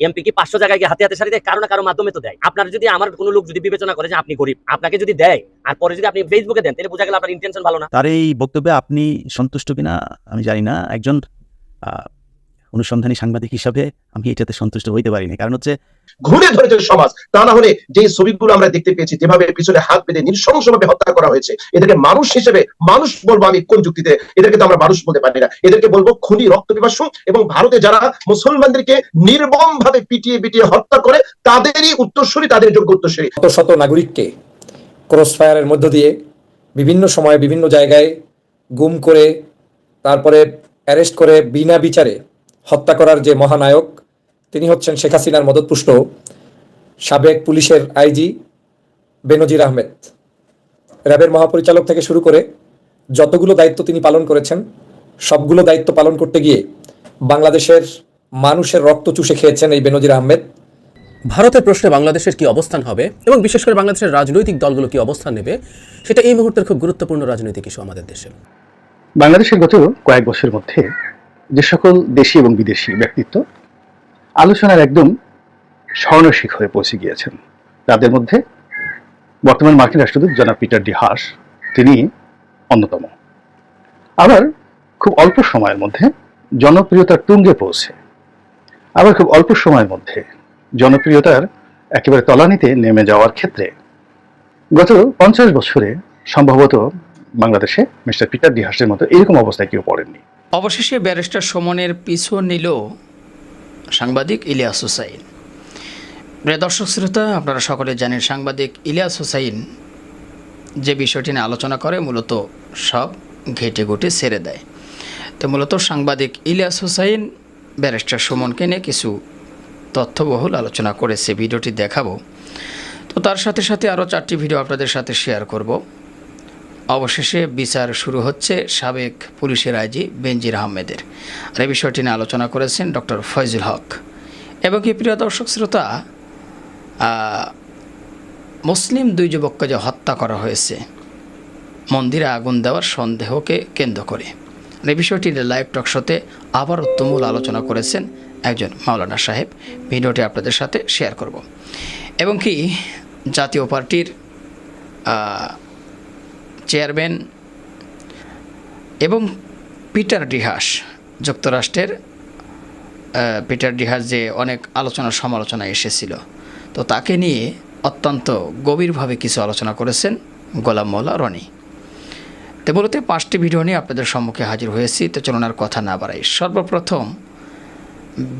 MP কি পাঁচশো জায়গায় গিয়ে হাতে হাতে সারি দেয়? কারও না কারও মাধ্যমে তো দেয়। আপনার যদি আমার কোনো লোক যদি বিবেচনা করে যে আপনি গরিব, আপনাকে যদি দেয়, আর পরে যদি আপনি ফেসবুকে দেন, তাহলে বোঝা গেল আপনার ইন্টেনশন ভালো না। তার এই বক্তব্যে আপনি সন্তুষ্ট কিনা, আমি জানি না। একজন অনুসন্ধানী সাংবাদিক হিসাবে আমি এটাতে সন্তুষ্ট হইতে পারিনি। কারণ হচ্ছে ঘুরে ধরেছে সমাজ তা না হলে যে ছবিগুলো আমরা দেখতে পেয়েছি যেভাবে পিছনে হাত বেঁধে নৃশংসভাবে হত্যা করা হয়েছে এদেরকে মানুষ হিসেবে মানুষ বলব আমি কোন যুক্তিতে এদেরকে তো আমরা মানুষ বলতে পারি না। এদেরকে বলব খুনি রক্ত পিপাসু এবং ভারতে যারা মুসলমানদেরকে নির্মম ভাবে পিটিয়ে পিটিয়ে হত্যা করে তাদেরই উত্তরসূরি তাদের যোগ্য উত্তরসূরি। শত শত নাগরিককে ক্রস ফায়ারের মধ্য দিয়ে বিভিন্ন সময়ে বিভিন্ন জায়গায় গুম করে তারপরে অ্যারেস্ট করে বিনা বিচারে হত্যা করার যে মহানায়ক তিনি হচ্ছেন শেখ হাসিনার মদতপুষ্ট সাবেক পুলিশের আইজি বেনজির আহমেদ। র্যাবের মহাপরিচালক থেকে শুরু করে যতগুলো দায়িত্ব তিনি পালন করেছেন সবগুলো দায়িত্ব পালন করতে গিয়ে বাংলাদেশের মানুষের রক্ত চুষে খেয়েছেন এই বেনজির আহমেদ। ভারতের প্রশ্নে বাংলাদেশের কি অবস্থান হবে এবং বিশেষ করে বাংলাদেশের রাজনৈতিক দলগুলো কি অবস্থান নেবে সেটা এই মুহূর্তের খুব গুরুত্বপূর্ণ রাজনৈতিক ইস্যু আমাদের দেশে। বাংলাদেশের গত কয়েক বছরের মধ্যে যে সকল দেশি এবং বিদেশি ব্যক্তিত্ব আলোচনার একদম স্বর্ণ শিখরে পৌঁছে গিয়েছেন। তাদের মধ্যে বর্তমান মার্কিন রাষ্ট্রদূত জনাব পিটার ডি হাস তিনি অন্যতম। আবার খুব অল্প সময়ের মধ্যে জনপ্রিয়তার তুঙ্গে পৌঁছে। আবার খুব অল্প সময়ের মধ্যে জনপ্রিয়তার একেবারে তলানিতে নেমে যাওয়ার ক্ষেত্রে গত পঞ্চাশ বছরে সম্ভবত বাংলাদেশে মিস্টার পিটার ডিহাসের মতো এরকম অবস্থায় কেউ পড়েননি। অবশেষে ব্যারিস্টার সমনের পিছু নিল সাংবাদিক ইলিয়াস হুসাইন। প্রিয় দর্শক শ্রোতা, আপনারা সকলে জানেন সাংবাদিক ইলিয়াস হুসাইন যে বিষয়টি নিয়ে আলোচনা করে মূলত সব ঘেটে ঘুটে ছেড়ে দেয়। তো মূলত সাংবাদিক ইলিয়াস হুসাইন ব্যারিস্টার সুমনকে নিয়ে কিছু তথ্যবহুল আলোচনা করেছে, ভিডিওটি দেখাবো। তো তার সাথে সাথে আরও চারটি ভিডিও আপনাদের সাথে শেয়ার করব। অবশেষে বিচার শুরু হচ্ছে সাবেক পুলিশের আইজি বেনজির আহমেদের। আর এই বিষয়টি নিয়ে আলোচনা করেছেন ডক্টর ফয়জুল হক। এবং কি প্রিয় দর্শক শ্রোতা মুসলিম দুই যুবককে যে হত্যা করা হয়েছে, মন্দিরে আগুন দেওয়ার সন্দেহকে কেন্দ্র করে। এই বিষয়টি লাইভ টক শোতে আবারও তুমুল আলোচনা করেছেন একজন মাওলানা সাহেব। ভিডিওটি আপনাদের সাথে শেয়ার করব। এবং কি জাতীয় পার্টির চেয়ারম্যান এবং পিটার ডিহাস, যুক্তরাষ্ট্রের পিটার ডিহাস যে অনেক আলোচনা সমালোচনা এসেছিল। তো তাকে নিয়ে অত্যন্ত গভীরভাবে কিছু আলোচনা করেছেন গোলাম মোল্লা রনি। তো মূলত পাঁচটি ভিডিও নিয়ে আপনাদের সম্মুখে হাজির হয়েছি। তো চলুন আর কথা না বাড়াই। সর্বপ্রথম,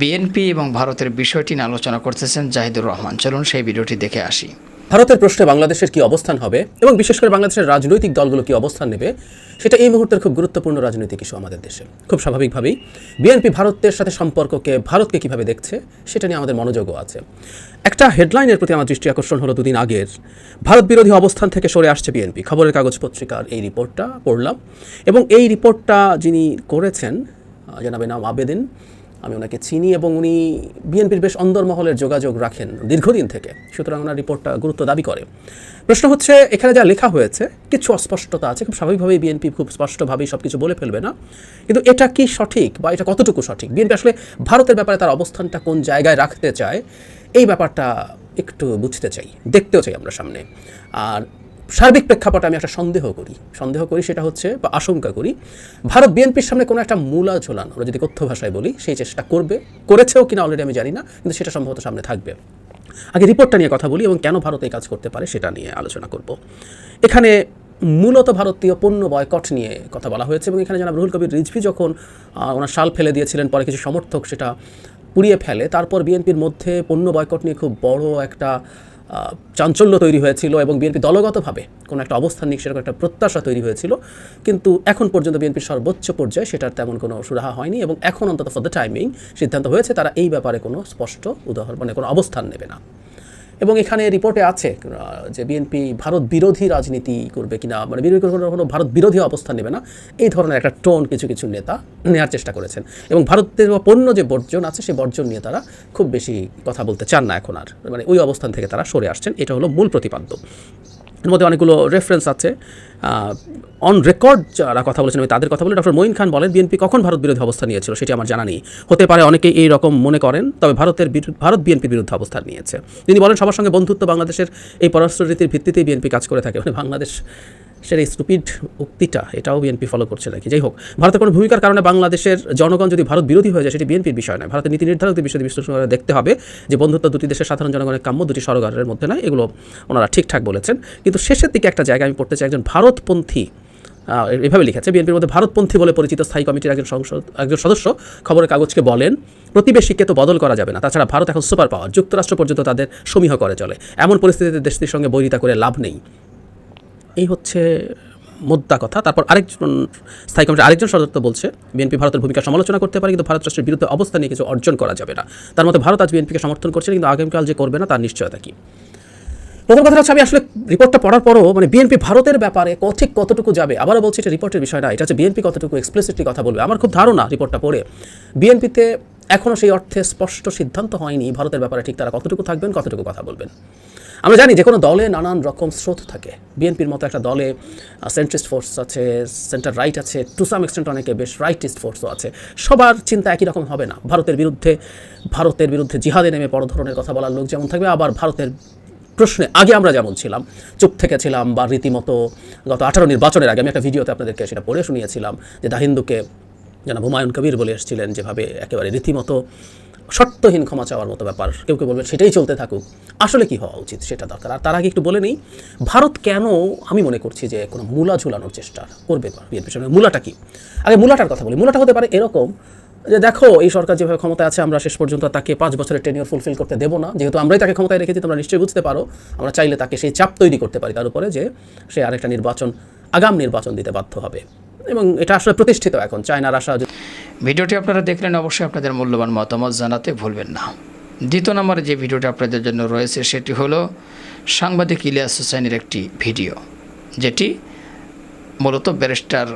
বিএনপি এবং ভারতের বিষয়টি নিয়ে আলোচনা করতেছেন জাহিদুর রহমান। চলুন সেই ভিডিওটি দেখে আসি। ভারতের প্রশ্নে বাংলাদেশের কি অবস্থান হবে এবং বিশেষ করে বাংলাদেশের রাজনৈতিক দলগুলো কি অবস্থান নেবে, সেটা এই মুহূর্তের খুব গুরুত্বপূর্ণ রাজনৈতিক ইস্যু আমাদের দেশে। খুব স্বাভাবিকভাবেই বিএনপি ভারতের সাথে সম্পর্ককে ভারতকে কীভাবে দেখছে, সেটা নিয়ে আমাদের মনোযোগও আছে। একটা হেডলাইনের প্রতি আমার দৃষ্টি আকর্ষণ হলো দুদিন আগের ভারত বিরোধী অবস্থান থেকে সরে আসছে বিএনপি। খবরের কাগজ পত্রিকার এই রিপোর্টটা পড়লাম এবং এই রিপোর্টটা যিনি করেছেন জানাবে নাম আবেদিন আমি ওনাকে চিনি এবং উনি বিএনপির বেশ অন্দরমহলের যোগাযোগ রাখেন দীর্ঘদিন থেকে। সুতরাং ওনার রিপোর্টটা গুরুত্ব দাবি করে। প্রশ্ন হচ্ছে, এখানে যা লেখা হয়েছে, কিছু অস্পষ্টতা আছে। খুব স্বাভাবিকভাবেই বিএনপি খুব স্পষ্টভাবেই সব কিছু বলে ফেলবে না। কিন্তু এটা কি সঠিক বা এটা কতটুকু সঠিক? বিএনপি আসলে ভারতের ব্যাপারে তার অবস্থানটা কোন জায়গায় রাখতে চায়, এই ব্যাপারটা একটু বুঝতে চাই, দেখতেও চাই আমরা সামনে। আর সার্বিক প্রেক্ষাপটে আমি একটা সন্দেহ করি। সন্দেহ করি সেটা হচ্ছে বা আশঙ্কা করি, ভারত বিএনপির সামনে কোনো একটা মূলা ঝোলান, আমরা যদি কথ্য ভাষায় বলি সেই চেষ্টা করবে, করেছেও কিনা অলরেডি আমি জানি না, কিন্তু সেটা সম্ভবত সামনে থাকবে। আগে রিপোর্টটা নিয়ে কথা বলি এবং কেন ভারত এই কাজ করতে পারে সেটা নিয়ে আলোচনা করব। এখানে মূলত ভারতীয় পণ্য বয়কট নিয়ে কথা বলা হয়েছে এবং এখানে জানাব রুহুল কবির রিজভি যখন ওনার শাল ফেলে দিয়েছিলেন পরে কিছু সমর্থক সেটা পুড়িয়ে ফেলে, তারপর বিএনপির মধ্যে পণ্য বয়কট নিয়ে খুব বড় একটা চাঞ্চল্য তৈরি হয়েছিল এবং বিএনপি দলগতভাবে কোনো একটা অবস্থান নিয়ে সেরকম একটা প্রত্যাশা তৈরি হয়েছিল। কিন্তু এখন পর্যন্ত বিএনপির সর্বোচ্চ পর্যায়ে সেটার তেমন কোনো সুরাহা হয়নি এবং এখন অন্তত ফর দ্য টাইমিং সিদ্ধান্ত হয়েছে, তারা এই ব্যাপারে কোনো স্পষ্ট উদাহরণ মানে কোনো অবস্থান নেবে না। এবং এখানে রিপোর্টে আছে যে বিএনপি ভারত বিরোধী রাজনীতি করবে কিনা মানে বিরোধী কোনো কোনো ভারত বিরোধী অবস্থান নেবে না, এই ধরনের একটা টোন কিছু কিছু নেতা নেওয়ার চেষ্টা করেছেন। এবং ভারতের পণ্য যে বর্জন আছে সেই বর্জন নিয়ে তারা খুব বেশি কথা বলতে চান না এখন আর মানে ওই অবস্থান থেকে তারা সরে আসছেন, এটা হলো মূল প্রতিপাদ্য। এর মধ্যে অনেকগুলো রেফারেন্স আছে। অন রেকর্ড যারা কথা বলেছেন, আমি তাদের কথা বলে। ডক্টর মঈন খান বলেন বিএনপি কখন ভারত বিরোধী অবস্থান নিয়েছিল সেটি আমার জানা নেই। হতে পারে অনেকেই এই রকম মনে করেন, তবে ভারতের ভারত বিএনপি বিরুদ্ধে অবস্থান নিয়েছে। তিনি বলেন, সবার সঙ্গে বন্ধুত্ব বাংলাদেশের এই পররাষ্ট্রনীতির ভিত্তিতেই বিএনপি কাজ করে থাকে। মানে বাংলাদেশ এই স্টুপিড উক্তিটা, এটাও বিএনপি ফলো করছে নাকি? যাই হোক ভারতের কোনো ভূমিকার কারণে বাংলাদেশের জনগণ যদি ভারত বিরোধী হয়ে যায়, সেটি বিএনপির বিষয় নয়। ভারতের নীতি নির্ধারকদের বিষয়ে বিশ্লেষণ করে দেখতে হবে যে বন্ধুত্ব দুটি দেশের সাধারণ জনগণের কাম্য, দুটি সরকারের মধ্যে নয়, এগুলো ওনারা ঠিকঠাক বলেছেন। কিন্তু শেষের দিকে একটা জায়গায় আমি পড়তে চাই, একজন ভারতপন্থী এভাবে লিখেছে বিএনপির মধ্যে ভারতপন্থী বলে পরিচিত স্থায়ী কমিটির একজন সংসদ, একজন সদস্য খবরের কাগজকে বলেন, প্রতিবেশীকে তো বদল করা যাবে না। তাছাড়া ভারত এখন সুপার পাওয়ার, যুক্তরাষ্ট্র পর্যন্ত তাদের সমীহ করে চলে। এমন পরিস্থিতিতে দেশটির সঙ্গে বৈরিতা করে লাভ নেই। এই হচ্ছে মোদ্দা কথা। তারপর আরেকজন স্থায়ী কমিটির আরেকজন সদস্য বলছে, বিএনপি ভারতের ভূমিকা সমালোচনা করতে পারে, কিন্তু ভারত রাষ্ট্রের বিরুদ্ধে অবস্থা নিয়ে কিছু অর্জন করা যাবে না। তার মধ্যে ভারত আজ বিএনপিকে সমর্থন করছে, কিন্তু আগামীকাল যে করবে না, তার নিশ্চয়তা কি? প্রথম কথা হচ্ছে, আমি আসলে রিপোর্টটা পড়ার পরও মানে বিএনপি ভারতের ব্যাপারে ক- ঠিক কতটুকু যাবে, আবারও বলছি এটা রিপোর্টের বিষয় না, এটা হচ্ছে বিএনপি কতটুকু এক্সপ্লিসিটলি কথা বলবে। আমার খুব ধারণা রিপোর্টটা পড়ে, বিএনপিতে এখনও সেই অর্থে স্পষ্ট সিদ্ধান্ত হয়নি, ভারতের ব্যাপারে ঠিক তারা কতটুকু থাকবেন, কতটুকু কথা বলবেন। আমরা জানি যে কোনো দলে নানান রকম স্রোত থাকে। বিএনপির মতো একটা দলে সেন্ট্রিস্ট ফোর্স আছে সেন্টার রাইট আছে টু সাম এক্সটেন্ট অনেকে বেশ রাইটিস্ট ফোর্সও আছে। সবার চিন্তা একই রকম হবে না। ভারতের বিরুদ্ধে ভারতের বিরুদ্ধে জিহাদে নেমে বড় ধরনের কথা বলার লোক যেমন থাকবে, আবার ভারতের প্রশ্নে আগে আমরা যেমন ছিলাম, চুপ থেকে ছিলাম বা রীতিমতো গত আঠারো নির্বাচনের আগে, আমি একটা ভিডিওতে আপনাদেরকে সেটা পড়ে শুনিয়েছিলাম যে দা হিন্দুকে যেন হুমায়ুন কবির বলে এসেছিলেন, যেভাবে একেবারে রীতিমতো শর্তহীন ক্ষমা চাওয়ার মতো ব্যাপার। কেউ কেউ বলবে সেটাই চলতে থাকুক। আসলে কি হওয়া উচিত সেটা দরকার? আর তার আগে একটু বলে নিই, ভারত কেন, আমি মনে করছি যে কোনো মূলা ঝুলানোর চেষ্টা করবে বিএনপির সঙ্গে মূলাটা কি? আগে মূলাটার কথা বলি। মূলাটা হতে পারে এরকম যে দেখো, এই সরকার যেভাবে ক্ষমতায় আছে, আমরা শেষ পর্যন্ত তাকে পাঁচ বছরের টেনিয়র ফুলফিল করতে দেবো না। যেহেতু আমরাই তাকে ক্ষমতায় রেখেছি, তোমরা নিশ্চয়ই বুঝতে পারো। আমরা চাইলে তাকে সেই চাপ তৈরি করতে পারি, তার উপরে যে সে আরেকটা নির্বাচন, আগাম নির্বাচন দিতে বাধ্য হবে। এবং এটা আসলে প্রতিষ্ঠিত এখন চায়নার আশা ভিডিওটি আপনারা দেখলেন, অবশ্যই আপনাদের মূল্যবান মতামত জানাতে ভুলবেন না। দ্বিতীয় নম্বরে যে ভিডিওটি আপনাদের জন্য রয়েছে, সেটি হলো সাংবাদিক ইলিয়াস হুসাইনের একটি ভিডিও, যেটি মূলত ব্যারিস্টার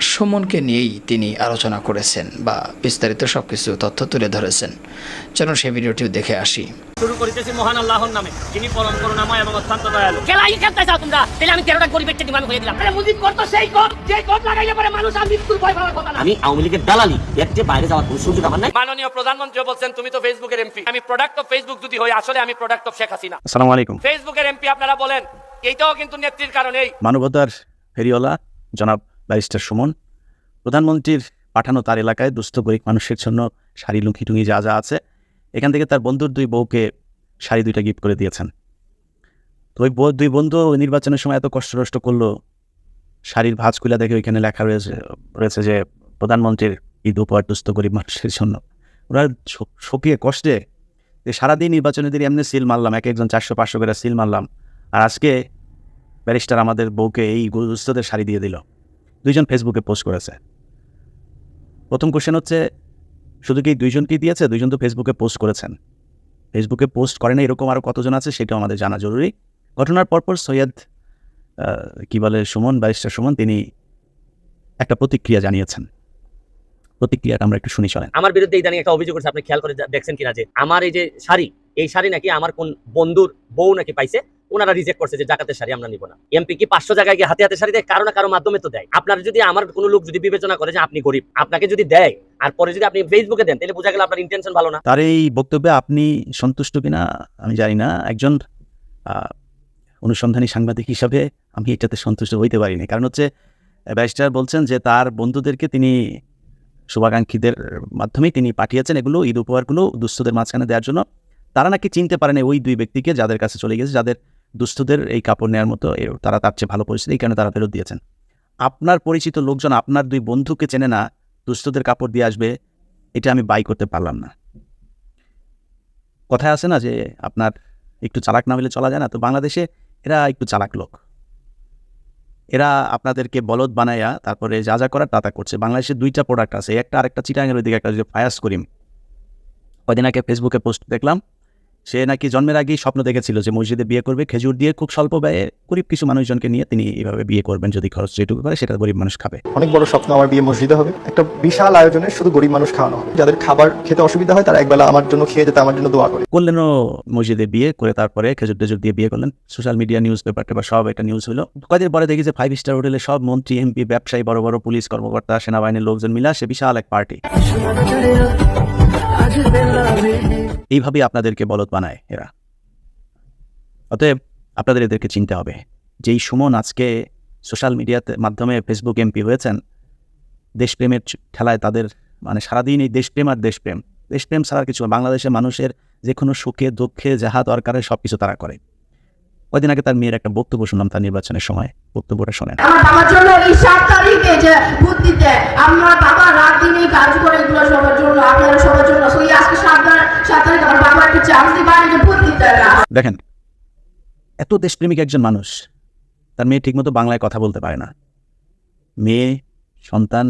সুমনকে নিয়েই তিনি আলোচনা করেছেন বা বিস্তারিত সব কিছু তথ্য তুলে ধরেছেন। চলুন সেই ভিডিওটিও দেখে আসি। শুরু করিতেছি মহান আল্লাহর নামে যিনি পরম করুণাময় এবং অত্যন্ত দয়ালু। খেলাই খেলতে চাও তোমরা? তাহলে আমি তেরোটা গরিবের ডিমান্ড হয়ে দিলাম। মুজিব করতো সেই কর যে কর লাগাইলে পরে মানুষ আর মৃত্যুর ভয় পাওয়ার কথা না। আমি আওয়ামী লীগের দালালি এর চেয়ে বাইরে যাওয়ার কোনো সুযোগ আমার নাই। মাননীয় প্রধানমন্ত্রী বলছেন তুমি তো ফেসবুকের এমপি। আমি প্রোডাক্ট অফ ফেসবুক যদি হই আসলে আমি প্রোডাক্ট অফ শেখ হাসিনা। আসসালামু আলাইকুম। ফেসবুকের এমপি আপনারা বলেন এইটাও কিন্তু নেত্রীর কারণেই। মানবতার ফেরিওয়ালা জনাব ব্যারিস্টার সুমন, প্রধানমন্ত্রীর পাঠানো তার এলাকায় দুস্থ গরিব মানুষের জন্য শাড়ি, লুঙ্গি, টুঙ্গি যা যা আছে, এখান থেকে তার বন্ধুর দুই বউকে শাড়ি দুইটা গিফট করে দিয়েছেন। তো ওই দুই বন্ধু ওই নির্বাচনের সময় এত কষ্ট নষ্ট করল, শাড়ির ভাঁজ খুলে দেখে ওইখানে লেখা রয়েছে রয়েছে যে প্রধানমন্ত্রীর ঈদ উপহার দুস্থ গরিব মানুষের জন্য। ওরা শোকিয়ে কষ্টে যে সারাদিন নির্বাচনের দিন এমনি সিল মারলাম, এক একজন চারশো, পাঁচশো করে সিল মারলাম। আর আজকে ব্যারিস্টার আমাদের বউকে এই গুরুস্থদের শাড়ি দিয়ে দিল। দুইজন ফেসবুকে পোস্ট করেছে। প্রথম কোশ্চেন হচ্ছে, শুধু কি দুইজনকেই দিয়েছে? দুইজন তো ফেসবুকে পোস্ট করেছেন। ফেসবুকে পোস্ট করে না এরকম আরও কতজন আছে সেটাও আমাদের জানা জরুরি। ঘটনার পরপর সৈয়দ কি বলে, সুমন, ব্যারিস্টার সুমন, তিনি একটা প্রতিক্রিয়া জানিয়েছেন। প্রতিক্রিয়াটা আমরা একটু শুনি, চলেন। আমার বিরুদ্ধে ইদানিং একটা অভিযোগ করছে আপনি খেয়াল করে দেখছেন কিনা যে আমার এই যে শাড়ি, এই শাড়ি নাকি আমার কোন বন্ধুর বউ নাকি পাইছে ওনারা রিজেক্ট করছে যে জাকাতের শাড়ি আমরা নিব না। এমপি কি পাঁচশো জায়গায় গিয়ে হাতে হাতে শাড়ি দেয়? কারও না কারও মাধ্যমে তো দেয়। আপনার যদি আমার কোনো লোক যদি বিবেচনা করে যে আপনি গরিব, আপনাকে যদি দেয়, আর পরে যদি আপনি ফেসবুকে দেন, তাহলে বোঝা গেল আপনার ইন্টেনশন ভালো না। তার এই বক্তব্যে আপনি সন্তুষ্ট কিনা, আমি জানি না। একজন অনুসন্ধানী সাংবাদিক হিসাবে আমি এটাতে সন্তুষ্ট হইতে পারিনি। কারণ হচ্ছে, ব্যারিস্টার বলছেন যে তার বন্ধুদেরকে তিনি শুভাকাঙ্ক্ষীদের মাধ্যমেই তিনি পাঠিয়েছেন এগুলো, ঈদ উপহারগুলো দুস্থদের মাঝখানে দেওয়ার জন্য। তারা নাকি চিনতে পারেন ওই দুই ব্যক্তিকে যাদের কাছে চলে গেছে, যাদের দুস্থদের এই কাপড় নেওয়ার মতো তারা তার চেয়ে ভালো পরিস্থিতি, এই কারণে তারা ফেরত দিয়েছেন। আপনার পরিচিত লোকজন আপনার দুই বন্ধুকে চেনে না, দুস্থদের কাপড় দিয়ে আসবে, এটা আমি বাই করতে পারলাম না। কথায় আছে না যে, আপনার একটু চালাক না হলে চলা যায় না? তো বাংলাদেশে এরা একটু চালাক লোক। এরা আপনাদেরকে বলদ বানাইয়া তারপরে যা যা করার তা করছে। বাংলাদেশে দুইটা প্রোডাক্ট আছে, একটা আরেকটা চিটাঙের ওইদিকে একটা যে ফায়াস করিম কদিন আগে ফেসবুকে পোস্ট দেখলাম সে নাকি জন্মের আগেই স্বপ্ন দেখেছিল যে মসজিদে বিয়ে করবে খেজুর দিয়ে খুব স্বল্প ব্যয়ে গরিব কিছু মানুষজনকে নিয়ে তিনি এইভাবে বিয়ে করবেন যদি খরচ যেটুকু করে সেটা গরিব মানুষ খাবে। অনেক বড় স্বপ্ন আমার বিয়ে মসজিদে হবে। একটা বিশাল আয়োজনে শুধু গরিব মানুষ খাওয়ানো হবে। যাদের খাবার খেতে অসুবিধা হয় তারা একবেলা আমার জন্য খেয়ে যেতে আমার জন্য দোয়া করে। করলেনও মসজিদে বিয়ে করে তারপরে খেজুর টেজুর দিয়ে বিয়ে করলেন। সোশ্যাল মিডিয়া নিউজ পেপার টেপার সব এটা নিউজ হলো। কয়েকদিন পরে দেখি যে ফাইভ স্টার হোটেলে সব মন্ত্রী এমপি ব্যবসায়ী বড় বড় পুলিশ কর্মকর্তা সেনাবাহিনীর লোকজন মিলে সে বিশাল এক পার্টি এইভাবেই আপনাদেরকে বলদ বানায় এরা। অতএব আপনাদের এদেরকে চিনতে হবে, যেই সুমন আজকে সোশ্যাল মিডিয়াতে মাধ্যমে ফেসবুক এমপি হয়েছেন, দেশপ্রেমের খেলায় তাদের মানে সারাদিন এই দেশপ্রেম আর দেশপ্রেম। দেশপ্রেম ছাড়া কিছু। বাংলাদেশের মানুষের যে কোনো সুখে, দুঃখে, যাহা দরকারে সব কিছু তারা করে। কয়দিন আগে তার মেয়ের একটা বক্তব্য শুনলাম তার নির্বাচনের সময়, বক্তব্যটা শোনেন। আমার জন্য এই সাত তারিখে যে আমার বাবা রাত কাজ করে এগুলো সবার জন্য, আপনারা সবার জন্য এই আজকে দেখেন, এত দেশপ্রেমিক একজন মানুষ, তার মেয়ে ঠিকমতো বাংলায় কথা বলতে পারে না। মেয়ে, সন্তান,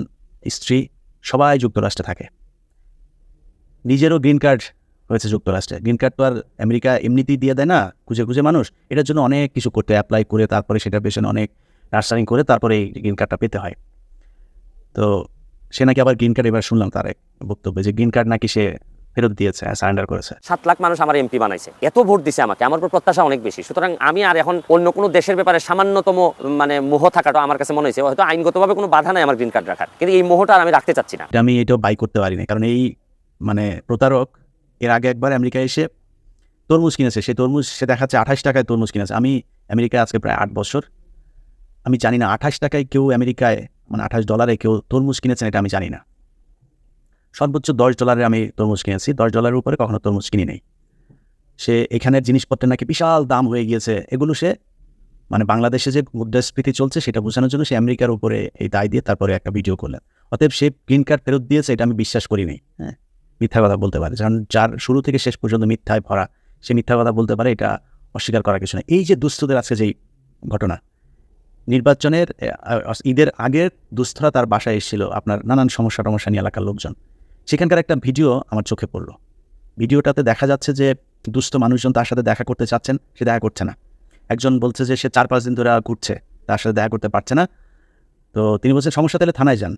স্ত্রী, সবাই যুক্তরাষ্ট্রে থাকে। নিজেরও গ্রিন কার্ড হয়েছে যুক্তরাষ্ট্রে। গ্রিন কার্ড তো আর আমেরিকা এমনিতেই দিয়ে দেয় না, খুঁজে খুঁজে মানুষ। এটার জন্য অনেক কিছু করতে অ্যাপ্লাই করে, তারপরে সেটা পেছনে অনেক রাস্তারিং করে তারপরে এই গ্রিন কার্ডটা পেতে হয়। তো সে নাকি আবার গ্রিন কার্ড এবার শুনলাম তার এক বক্তব্যে যে গ্রিন কার্ড নাকি সে ফেরত দিয়েছে সারেন্ডার করেছে। সাত লাখ মানুষ আমার এমপি বানাইছে। এত ভোট দিছে আমাকে আমার উপর প্রত্যাশা অনেক বেশি। সুতরাং আমি আর এখন অন্য কোনো দেশের ব্যাপারে সামান্যতম মানে মোহ থাকাটা আমার কাছে মনে হয়েছে। হয়তো আইনগতভাবে কোনো বাধা নাই আমার গ্রিন কার্ড রাখার। কিন্তু এই মোহটা আর আমি রাখতে চাচ্ছি না। আমি এটাও বাই করতে পারি না কারণ এই মানে প্রতারক এর আগে একবার আমেরিকায় এসে তরমুজ কিনেছে। সেই তরমুজ সে দেখাচ্ছে আঠাশ টাকায় তরমুজ কিনেছে। আমি আমেরিকায় আজকে প্রায় আট বছর। আমি জানি না আঠাশ টাকায় কেউ আমেরিকায় মানে আঠাশ ডলারে কেউ তরমুজ কিনেছেন এটা আমি জানি না। সর্বোচ্চ দশ ডলারে আমি তরমুজ কিনেছি। দশ ডলারের উপরে কখনো তরমুজ কিনি নেই। সে এখানের জিনিসপত্রের নাকি বিশাল দাম হয়ে গিয়েছে। এগুলো সে মানে বাংলাদেশে যে মুদ্রাস্ফীতি চলছে সেটা বোঝানোর জন্য সে আমেরিকার উপরে এই দায় দিয়ে তারপরে একটা ভিডিও করলেন। অতএব সে গ্রিন কার্ড ফেরত দিয়েছে, এটা আমি বিশ্বাস করি নাই। হ্যাঁ? মিথ্যা কথা বলতে পারে। কারণ যার শুরু থেকে শেষ পর্যন্ত মিথ্যায় ভরা, সে মিথ্যা কথা বলতে পারে, এটা অস্বীকার করার কিছু না এই যে দুস্থদের আজকে যেই ঘটনা, নির্বাচনের ঈদের আগের দুস্থরা তার বাসায় এসেছিল, আপনার নানান সমস্যা টমস্যা নিয়ে এলাকার লোকজন। সেখানকার একটা ভিডিও আমার চোখে পড়ল। ভিডিওটাতে দেখা যাচ্ছে যে দুস্থ মানুষজন তার সাথে দেখা করতে চাচ্ছেন, সে দেখা করছে না। একজন বলছে যে সে চার পাঁচ দিন ধরে ঘুরছে, তার সাথে দেখা করতে পারছে না। তো তিনি বলছেন, সমস্যা তাহলে থানায় যান।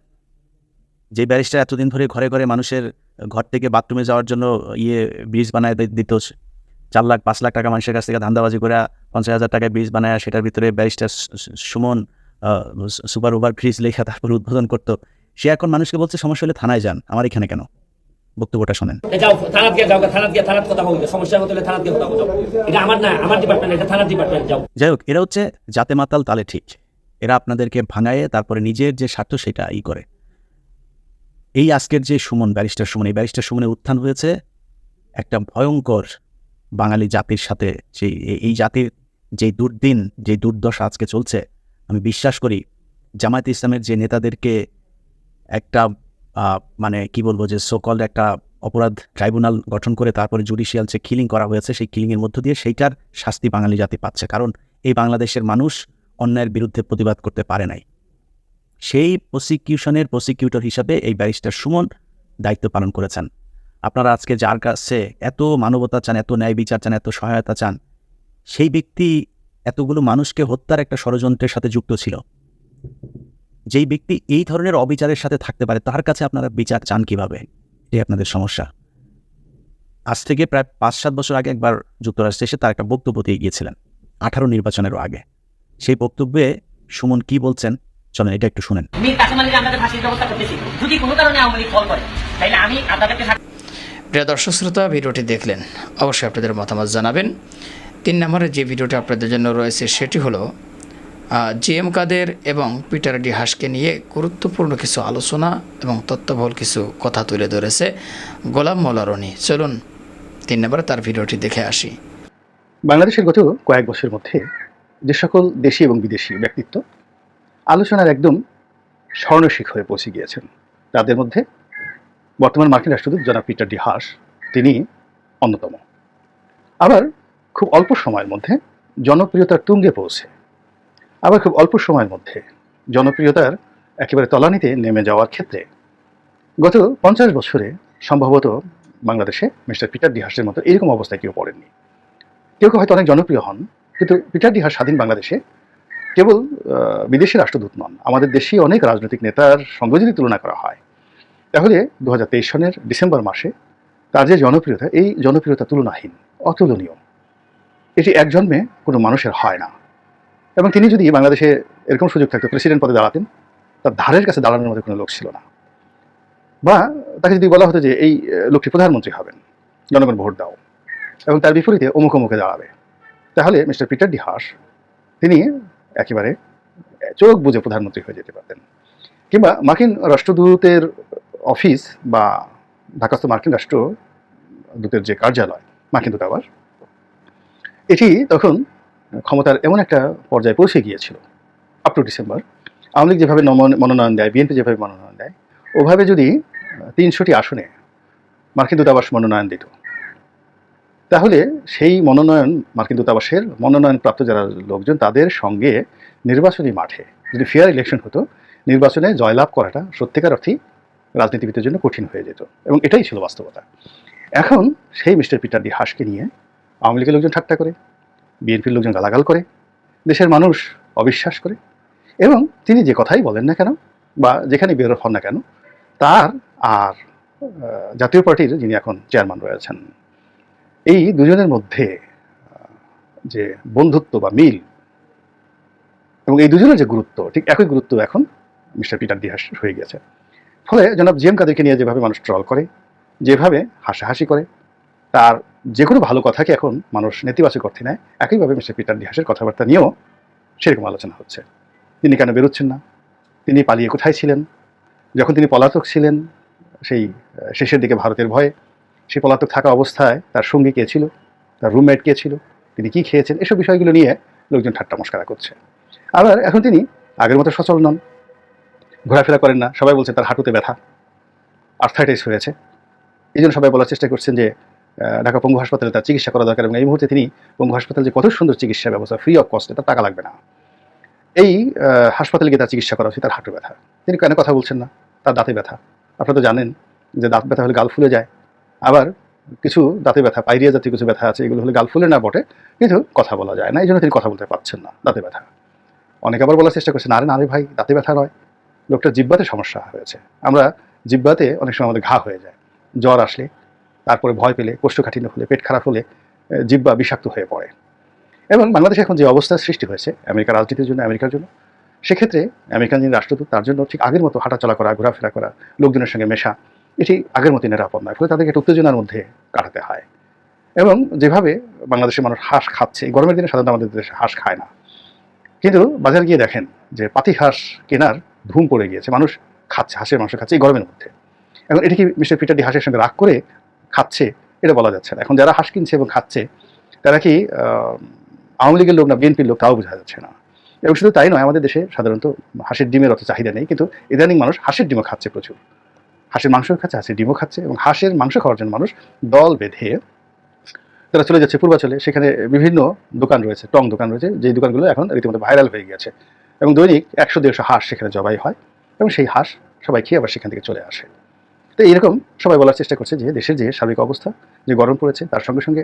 যে ব্যারিস্টার এতদিন ধরে ঘরে ঘরে মানুষের ঘর থেকে বাথরুমে যাওয়ার জন্য ইয়ে ব্রিজ বানায় দিত। চার লাখ, পাঁচ লাখ টাকা মানুষের কাছ থেকে ধান্দাবাজি করে পঞ্চাশ হাজার টাকায় ব্রিজ বানায়, সেটার ভিতরে barrister Suman super over bridge লেখা তারপর উদ্বোধন করতো। সে এখন মানুষকে বলছে সমস্যা হলে থানায় যান। আমার এখানে কেন? বক্তব্যটা শোনেন। যাই হোক এরা হচ্ছে জাতে মাতাল তালে ঠিক। এরা আপনাদেরকে ভাঙায়ে তারপরে নিজের যে স্বার্থ সেটা ই করে। এই আজকের যে সুমন ব্যারিস্টার সুমন এই ব্যারিস্টার সুমনের উত্থান হয়েছে একটা ভয়ঙ্কর বাঙালি জাতির সাথে। সেই এই- এই জাতির যে দুর্দিন যে দুর্দশা আজকে চলছে আমি বিশ্বাস করি জামায়াত ইসলামের যে নেতাদেরকে একটা মানে কি বলব যে সোকল একটা অপরাধ ট্রাইব্যুনাল গঠন করে তারপরে জুডিশিয়াল যে কিলিং করা হয়েছে সেই কিলিংয়ের মধ্য দিয়ে সেইটার শাস্তি বাঙালি জাতি পাচ্ছে। কারণ এই বাংলাদেশের মানুষ অন্যায়ের বিরুদ্ধে প্রতিবাদ করতে পারে নাই। সেই প্রসিকিউশনের প্রসিকিউটর হিসাবে এই ব্যারিস্টার সুমন দায়িত্ব পালন করেছেন। আপনারা আজকে যার কাছে এত মানবতা চান, এত ন্যায় বিচার চান, এত সহায়তা চান, সেই ব্যক্তি এতগুলো মানুষকে হত্যার একটা ষড়যন্ত্রের সাথে যুক্ত ছিল। যেই ব্যক্তি এই ধরনের অবিচারের সাথে থাকতে পারে তার কাছে আপনারা বিচার চান কীভাবে? এটাই আপনাদের সমস্যা। আজ থেকে প্রায় পাঁচ সাত বছর আগে একবার যুক্তরাষ্ট্রে এসে তার একটা বক্তব্য দিয়ে গিয়েছিলেন আঠারো নির্বাচনেরও আগে। সেই বক্তব্যে সুমন কি বলছেন? চলেন এটা একটু শুনেন। প্রিয় দর্শক শ্রোতা ভিডিওটি দেখলেন অবশ্যই আপনাদের মতামত জানাবেন। তিন নম্বরে যে ভিডিওটি আপনাদের জন্য রয়েছে সেটি হলো জি এম কাদের এবং পিটার ডি হাসকে নিয়ে গুরুত্বপূর্ণ কিছু আলোচনা এবং তত্ত্ববহুল কিছু কথা তুলে ধরেছে গোলাম মোলারনি চলুন, তিন নম্বরে তার ভিডিওটি দেখে আসি। বাংলাদেশের গত কয়েক বছরের মধ্যে যে সকল দেশি এবং বিদেশি ব্যক্তিত্ব আলোচনার একদম স্বর্ণশিখ হয়ে পৌঁছে গিয়েছেন, তাদের মধ্যে বর্তমান মার্কিন রাষ্ট্রদূত জনাব পিটার ডি হাস, তিনি অন্যতম। আবার খুব অল্প সময়ের মধ্যে জনপ্রিয়তার তুঙ্গে পৌঁছে আবার খুব অল্প সময়ের মধ্যে জনপ্রিয়তার একেবারে তলানিতে নেমে যাওয়ার ক্ষেত্রে গত পঞ্চাশ বছরে সম্ভবত বাংলাদেশে মিস্টার পিটার ডিহাসের মতো এরকম অবস্থায় কেউ পড়েননি। কেউ কেউ হয়তো অনেক জনপ্রিয় হন, কিন্তু পিটার ডিহাস স্বাধীন বাংলাদেশে কেবল বিদেশি রাষ্ট্রদূত নন, আমাদের দেশি অনেক রাজনৈতিক নেতার সঙ্গে যদি তুলনা করা হয়। তাহলে দু হাজার তেইশ সনের ডিসেম্বর মাসে তার যে জনপ্রিয়তা, এই জনপ্রিয়তা তুলনাহীন, অতুলনীয়। এটি এক জন্মে কোনো মানুষের হয় না। এবং তিনি যদি বাংলাদেশে এরকম সুযোগ থাকতো প্রেসিডেন্ট পদে দাঁড়াতেন। তার ধারের কাছে দাঁড়ানোর মধ্যে কোনো লোক ছিল না। বা তাকে যদি বলা হতো যে, এই লোকটি প্রধানমন্ত্রী হবেন, জনগণ ভোট দাও। এবং তার বিপরীতে অমুক অমুকে দাঁড়াবে। তাহলে মিস্টার পিটার ডি হাস তিনি একেবারে চোখ বুঝে প্রধানমন্ত্রী হয়ে যেতে পারতেন। কিংবা মার্কিন রাষ্ট্রদূতের অফিস বা ঢাকাস্থ মার্কিন রাষ্ট্রদূতের যে কার্যালয়, মার্কিন দূতাবাস, এটি তখন ক্ষমতার এমন একটা পর্যায়ে পৌঁছে গিয়েছিল up to December Awami League যেভাবে মনোনয়ন দেয়, বিএনপি যেভাবে মনোনয়ন দেয়, ওভাবে যদি তিনশোটি আসনে মার্কিন দূতাবাস মনোনয়ন দিত, তাহলে সেই মনোনয়ন, মার্কিন দূতাবাসের মনোনয়নপ্রাপ্ত যারা লোকজন, তাদের সঙ্গে নির্বাচনী মাঠে যদি ফেয়ার ইলেকশন হতো, নির্বাচনে জয়লাভ করাটা সত্যিকার অর্থেই রাজনীতিবিদদের জন্য কঠিন হয়ে যেত এবং এটাই ছিল বাস্তবতা। এখন সেই মিস্টার পিটার ডি হাসকে নিয়ে আওয়ামী লীগের লোকজন ঠাট্টা করে। বিএনপির লোকজন গালাগাল করে, দেশের মানুষ অবিশ্বাস করে, এবং তিনি যে কথাই বলেন না কেন, বা যেখানে বের হন না কেন, তার আর জাতীয় পার্টির যিনি এখন চেয়ারম্যান রয়েছেন, এই দুজনের মধ্যে যে বন্ধুত্ব বা মিল, এবং এই দুজনের যে গুরুত্ব, ঠিক একই গুরুত্ব এখন মিস্টার পিটার দিহাস হয়ে গেছে। ফলে জনাব জিএম কাদেরকে নিয়ে যেভাবে মানুষ ট্রল করে, যেভাবে হাসাহাসি করে তার যে কোনো ভালো কথাকে এখন মানুষ নেতিবাচক অর্থে নেয়। একইভাবে মিস্টার পিটার দিহাসের কথাবার্তা নিয়েও সেরকম আলোচনা হচ্ছে। তিনি কেন বেরোচ্ছেন না? তিনি পালিয়ে কোথায় ছিলেন? যখন তিনি পলাতক ছিলেন, সেই শেষের দিকে ভারতের ভয়ে, সেই পলাতক থাকা অবস্থায় তার সঙ্গী কে ছিল? তার রুমমেট কে ছিল? তিনি কি খেয়েছেন? এসব বিষয়গুলো নিয়ে লোকজন ঠাট্টা মস্কারা করছে। আবার এখন তিনি আগের মতো সচল নন। ঘোরাফেরা করেন না। সবাই বলছে তার হাঁটুতে ব্যথা। আর্থাইটিস হয়েছে। এই জন্য সবাই বলার চেষ্টা করছেন যে ঢাকা পঙ্গু হাসপাতালে তার চিকিৎসা করা দরকার এবং এই মুহূর্তে তিনি পঙ্গু হাসপাতালে যে কত সুন্দর চিকিৎসা ব্যবস্থা ফ্রি অফ কস্টে তার টাকা লাগবে না। এই হাসপাতালে গিয়ে তার চিকিৎসা করা হচ্ছে তার হাঁটু ব্যথা। তিনি কেন কথা বলছেন না? তার দাঁতে ব্যথা। আপনারা তো জানেন যে দাঁত ব্যথা হলে গাল ফুলে যায়। আবার কিছু দাঁতে ব্যথা পাইরিয়া জাতীয় কিছু ব্যথা আছে, এগুলো হলে গাল ফুলে না বটে, কিন্তু কথা বলা যায় না। এই জন্য তিনি কথা বলতে পারছেন না, দাঁতে ব্যথা। অনেকে আবার বলার চেষ্টা করছেন, আরে না রে ভাই, দাঁতে ব্যথা নয়। লোকটার জিব্বাতে সমস্যা হয়েছে। আমরা জিব্বাতে অনেক সময় আমাদের ঘা হয়ে যায়, জ্বর আসলে তারপরে ভয় পেলে, কোষ্ঠকাঠিন্য হলে, পেট খারাপ হলে জিব্বা বিষাক্ত হয়ে পড়ে। এবং বাংলাদেশে এখন যে অবস্থার সৃষ্টি হয়েছে আমেরিকার রাজনীতির জন্য, আমেরিকার জন্য, সেক্ষেত্রে আমেরিকান যিনি রাষ্ট্রদূত, তার জন্য ঠিক আগের মতো হাঁটাচলা করা, ঘোরাফেরা করা, লোকজনের সঙ্গে মেশা, এটি আগের মতো নিরাপদ নয়। ফলে তাদেরকে একটা উত্তেজনার মধ্যে কাটাতে হয়। এবং যেভাবে বাংলাদেশের মানুষ হাঁস খাচ্ছে গরমের দিনে সাধারণত আমাদের দেশে হাঁস খায় না। কিন্তু বাজারে গিয়ে দেখেন যে পাতি হাঁস কেনার ধুম পড়ে গিয়েছে। মানুষ খাচ্ছে, হাঁসের মাংস খাচ্ছে, এই গরমের মধ্যে। এখন এটি কি মিস্টার পিটার ডি হাঁসের সঙ্গে রাগ করে খাচ্ছে, এটা বলা যাচ্ছে না। এখন যারা হাঁস কিনছে এবং খাচ্ছে, তারা কি আওয়ামী লীগের লোক না, বিএনপির লোক, তাও বোঝা যাচ্ছে না। এবং শুধু তাই নয়, আমাদের দেশে সাধারণত হাঁসের ডিমের অত চাহিদা নেই, কিন্তু ইদানিং মানুষ হাঁসের ডিমও খাচ্ছে প্রচুর। হাঁসের মাংস খাচ্ছে, হাঁসের ডিমও খাচ্ছে এবং হাঁসের মাংস খাওয়ার জন্য মানুষ দল বেঁধে তারা চলে যাচ্ছে পূর্বাচলে। সেখানে বিভিন্ন দোকান রয়েছে, টং দোকান রয়েছে, যেই দোকানগুলো এখন রীতিমতো ভাইরাল হয়ে গেছে এবং দৈনিক একশো দেড়শো হাঁস সেখানে জবাই হয় এবং সেই হাঁস সবাই খেয়ে আবার সেখান থেকে চলে আসে। তো এরকম সবাই বলার চেষ্টা করছে যে দেশের যে সার্বিক অবস্থা, যে গরম পড়েছে, তার সঙ্গে সঙ্গে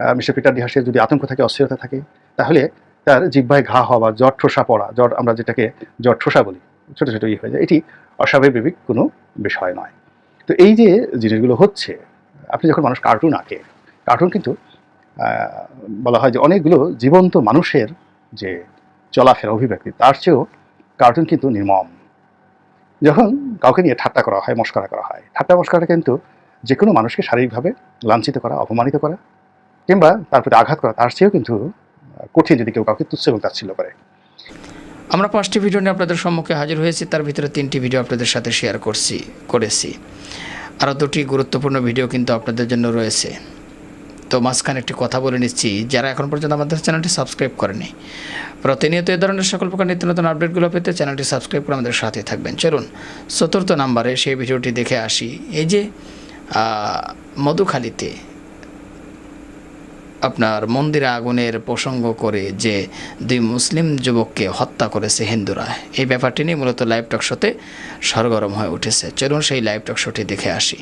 মিস্টার পিটার ডিহাসের যদি আতঙ্ক থাকে, অস্থিরতা থাকে, তাহলে তার জিব্বায় ঘা হওয়া বা জ্বর, ঠোসা পড়া, জ্বর আমরা যেটাকে জ্বর ঠোসা বলি, ছোটো ছোটো ইয়ে হয়ে যায়, এটি অস্বাভাবিক কোনো বিষয় নয়। তো এই যে জিনিসগুলো হচ্ছে, আপনি যখন মানুষ কার্টুন আঁকে কার্টুন কিন্তু বলা হয় যে অনেকগুলো জীবন্ত মানুষের যে চলাফেরা অভিব্যক্তি, তার চেয়েও কার্টুন কিন্তু নির্মম। যখন কাউকে নিয়ে ঠাট্টা করা হয়, মস্করা করা হয়, ঠাট্টা মস্করাটা কিন্তু যে কোনো মানুষকে শারীরিকভাবে লাঞ্ছিত করা, অপমানিত করা, কিংবা তার প্রতি আঘাত করা, তার চেয়েও কিন্তু কঠিন যদি কেউ কাউকে তুচ্ছ এবং তাচ্ছিল্য করে। আমরা পাঁচটি ভিডিও নিয়ে আপনাদের সম্মুখে হাজির হয়েছি, তার ভিতরে তিনটি ভিডিও আপনাদের সাথে শেয়ার করছি, করেছি। আরও দুটি গুরুত্বপূর্ণ ভিডিও কিন্তু আপনাদের জন্য রয়েছে। তো মাঝখানে একটি কথা বলে নিচ্ছি। যারা এখন পর্যন্ত আমাদের চ্যানেলটি সাবস্ক্রাইব করেনি প্রতিনিয়ত এ ধরনের সকল প্রকার নিত্য নতুন আপডেটগুলো পেতে চ্যানেলটি সাবস্ক্রাইব করে আমাদের সাথে থাকবেন। চলুন, চতুর্থ নাম্বারে সেই ভিডিওটি দেখে আসি। এই যে মধুখালীতে আপনার মন্দিরে আগুনের প্রসঙ্গ করে যে দুই মুসলিম যুবককে হত্যা করেছে হিন্দুরা, এই ব্যাপারটি নিয়ে মূলত লাইভ টক শোতে সরগরম হয়ে উঠেছে। চলুন সেই লাইভ টক শোটি দেখে আসি।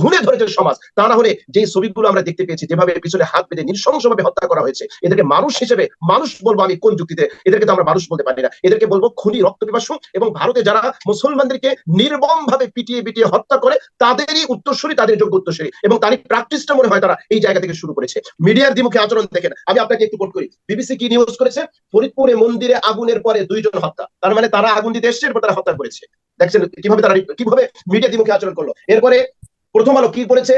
ঘুরে ধরেছে সমাজ, তা না হলে যে ছবিগুলো আমরা দেখতে পেয়েছি, যেভাবে পিছনে হাত বেঁধে নৃশংসভাবে হত্যা করা হয়েছে, এদেরকে মানুষ হিসেবে, মানুষ বলব আমি কোন যুক্তিতে, এদেরকে তো আমরা মানুষ বলতে পারি না, এদেরকে বলব খুনি রক্ত পিপাসু এবং ভারতে যারা মুসলমানদেরকে নির্মম ভাবে পিটিয়ে পিটিয়ে হত্যা করে, তাদেরই উত্তরসূরি, তাদের যোগ্য উত্তরসূরি এবং তারই প্র্যাকটিসটা মনে হয় তারা এই জায়গা থেকে শুরু করেছে। মিডিয়ার দ্বিমুখী আচরণ দেখেন, আমি আপনাকে একটু কোট করি বিবিসি কি নিউজ করেছে? ফরিদপুরে মন্দিরে আগুনের পরে দুইজন হত্যা, তার মানে তারা আগুন দিতে এসছে, এরপর তারা হত্যা করেছে। দেখছেন কীভাবে তারা, কীভাবে মিডিয়া দ্বিমুখী আচরণ করল? এরপরে প্রথম আলো কি বলেছে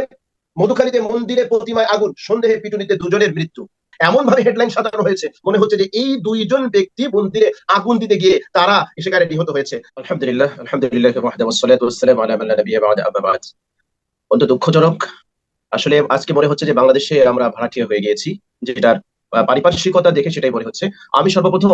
মধুখালীতে মন্দিরে প্রতিমায় আগুন, সন্দেহে পিটুনিতে দুজনের মৃত্যু। এমন ভাবে হেডলাইন সাজানো হয়েছে। মনে হচ্ছে যে এই দুইজন ব্যক্তি মন্দিরে আগুন দিতে গিয়ে তারা সেখানে নিহত হয়েছে। আলহামদুলিল্লাহ আলহামদুলিল্লাহ অত্যন্ত দুঃখজনক। আসলে আজকে মনে হচ্ছে যে বাংলাদেশে আমরা ভাড়াটিয়া হয়ে গিয়েছি, যেটার পারিপার্শ্বিকতা দেখে সেটাই মনে হচ্ছে। আমি সর্বপ্রথম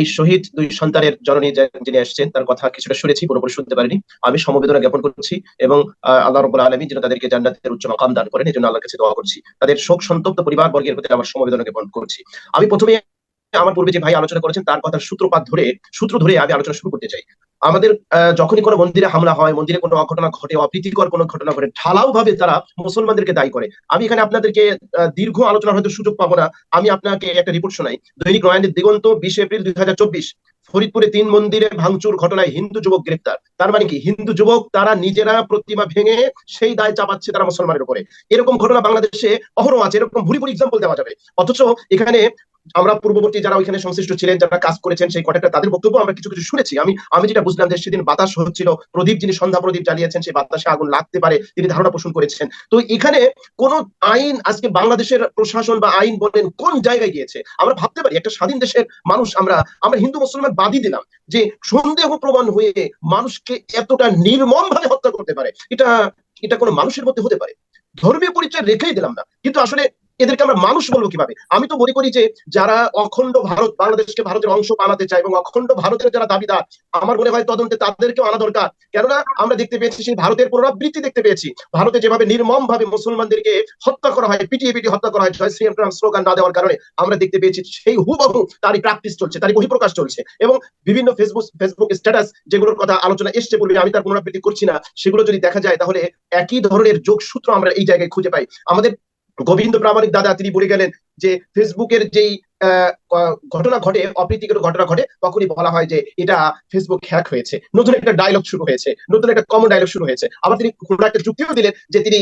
এই শহীদ দুই সন্তানের জননী যিনি আসছেন তার কথা কিছুটা শুনেছি, পুরোপুরি শুনতে পারিনি। আমি সমবেদনা জ্ঞাপন করছি এবং আল্লাহ রবুল আলমী যেন তাদেরকে জান্নাতের উচ্চ মাকাম দান করেন এই জন্য আল্লাহর কাছে দোয়া করছি। তাদের শোক সন্তপ্ত পরিবার বর্গের প্রতি আমার সমবেদনা জ্ঞাপন করছি। আমি প্রথমে আমার পূর্বে যে ভাই আলোচনা করেছেন, তার কথার সূত্রপাত ধরে, সূত্র ধরে আমি আলোচনা শুরু করতে চাই। আমাদের যখনই কোনো মন্দিরে হামলা হয়, মন্দিরে কোনো অঘটনা ঘটে, অপ্রীতিকর কোনো ঘটনা ঘটে, ঢালাও ভাবে তারা মুসলমানদেরকে দায়ী করে। আমি এখানে আপনাদেরকে দীর্ঘ আলোচনার হয়তো সুযোগ পাবো না। আমি আপনাকে একটা রিপোর্ট শোনাই। দৈনিক নয়ানের দিগন্ত, বিশ এপ্রিল দুই হাজার চব্বিশ। ফরিদপুরে তিন মন্দিরে ভাঙচুর ঘটনায় হিন্দু যুবক গ্রেপ্তার। তার মানে কি? হিন্দু যুবক, তারা নিজেরা প্রতিমা ভেঙে সেই দায় চাপাচ্ছে তারা মুসলমানের উপরে। এরকম ঘটনা বাংলাদেশে অহরহ আছে। এরকম ভুরি ভুরি এক্সাম্পল দেওয়া যাবে। অথচ এখানে আমরা পূর্ববর্তী যারা ওইখানে সংশ্লিষ্ট ছিলেন, যারা কাজ করেছেন, সেই কটাক্টর তাদের বক্তব্য আমরা কিছু কিছু শুনেছি। আমি আমি যেটা বুঝলাম যে সেদিন বাতাস হচ্ছিল। প্রদীপ যিনি সন্ধ্যা প্রদীপ জ্বালিয়েছেন, সেই বাতাসে আগুন লাগতে পারে, তিনি ধারণা পোষণ করেছেন। তো এখানে কোন আইন আজকে বাংলাদেশের প্রশাসন বা আইন বলেন কোন জায়গায় গিয়েছে? আমরা ভাবতে পারি, একটা স্বাধীন দেশের মানুষ আমরা আমরা হিন্দু মুসলমান বাদই দিলাম যে সন্দেহ প্রমাণ হয়ে মানুষকে এতটা নির্মম ভাবে হত্যা করতে পারে। এটা এটা কোনো মানুষের মধ্যে হতে পারে। ধর্মীয় পরিচয় রেখেই দিলাম না। কিন্তু আসলে এদেরকে আমরা মানুষ বলব কীভাবে? আমি তো মনে করি যে যারা অখণ্ড ভারত, বাংলাদেশকে ভারতের অংশ বানাতে চায় এবং অখণ্ড ভারতের যারা দাবিদার, আমার মনে হয় তদন্তে তাদেরকেও আনা দরকার। কেননা আমরা দেখতে পেয়েছি সেই ভারতের পুনরাবৃত্তি দেখতে পেয়েছি। ভারতে যেভাবে নির্মম ভাবে মুসলমানদেরকে হত্যা করা হয়, পিটিয়ে পিটিয়ে হত্যা করা হয়, জয় শ্রীরাম স্লোগান না দেওয়ার কারণে আমরা দেখতে পেয়েছি সেই হুবহু তারই প্র্যাকটিস চলছে, তারই বহিঃপ্রকাশ চলছে এবং বিভিন্ন ফেসবুক ফেসবুক স্ট্যাটাস যেগুলোর কথা আলোচনা এসছে পূর্বে আমি তার পুনরাবৃত্তি করছি না, সেগুলো যদি দেখা যায় তাহলে একই ধরনের যোগসূত্র আমরা এই জায়গায় খুঁজে পাই। আমাদের গোবিন্দ প্রামাণিক দাদা তিনি বলে গেলেন যে ফেসবুকের যেই ঘটনা ঘটে, অপ্রীতিকর ঘটনা ঘটে, তখনই বলা হয় যে এটা ফেসবুক হ্যাক হয়েছে। নতুন একটা ডায়লগ শুরু হয়েছে, নতুন একটা কমন ডায়লগ শুরু হয়েছে। আবার তিনি কোনো একটা যুক্তিও দিলেন যে তিনি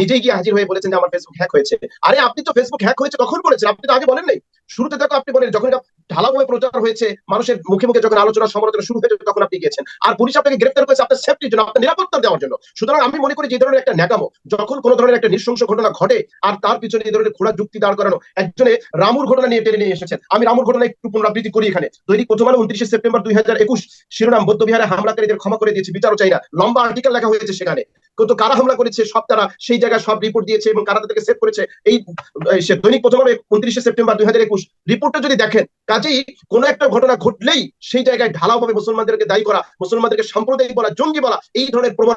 নিজেই গিয়ে হাজির হয়ে বলেছেন যে আমার ফেসবুক হ্যাক হয়েছে। আরে আপনি তো ফেসবুক হ্যাক হয়েছে, কখন বলেছেন? আপনি তো আগে বলেন নাই শুরুতে দেখো আপনি বলেন যখন এটা ঢালাভাবে প্রচার হয়েছে, মানুষের মুখে মুখে যখন আলোচনা সমালোচনা শুরু হয়েছে, তখন আপনি গিয়েছেন। আর পুলিশ আপনাকে গ্রেপ্তার করেছে আপনার সেফটির জন্য, আপনার নিরাপত্তা দেওয়ার জন্য। সুতরাং আমি মনে করি যে ধরনের একটা ন্যাকামো, যখন কোনো ধরনের একটা নৃশংস ঘটনা ঘটে, আর তার পিছনে এই ধরনের খোলা যুক্তি দাঁড় করানো, একজনে রামুর ঘটনা নিয়ে টেনে নিয়ে এসেছেন। আমি রামুর ঘটনা একটু পুনরাবৃত্তি করি এখানে। দৈনিক প্রথম আলো উনত্রিশে সেপ্টেম্বর দুই হাজার একুশ, শিরোনাম বৌদ্ধবিহারে হামলাকারীদের ক্ষমা করে দিয়েছে বিচারও চাই না লম্বা আর্টিকেল লেখা হয়েছে সেখানে। কিন্তু কারা হামলা করেছে, সব তারা সেই জায়গায় সব রিপোর্ট দিয়েছে এবং কারা তাদেরকে সেভ করেছে, এই দৈনিক প্রথম আলো উনত্রিশে সেপ্টেম্বর দুই হাজার একুশ রিপোর্টটা যদি দেখেন, কাজেই কোনো একটা ঘটনা ঘটলেই সেই জায়গায় ঢালাও ঢালাওভাবে মুসলমানদেরকে দায়ী করা, মুসলমানদেরকে সাম্প্রদায়িক বলা, জঙ্গি বলা, এই ধরনের প্রবণ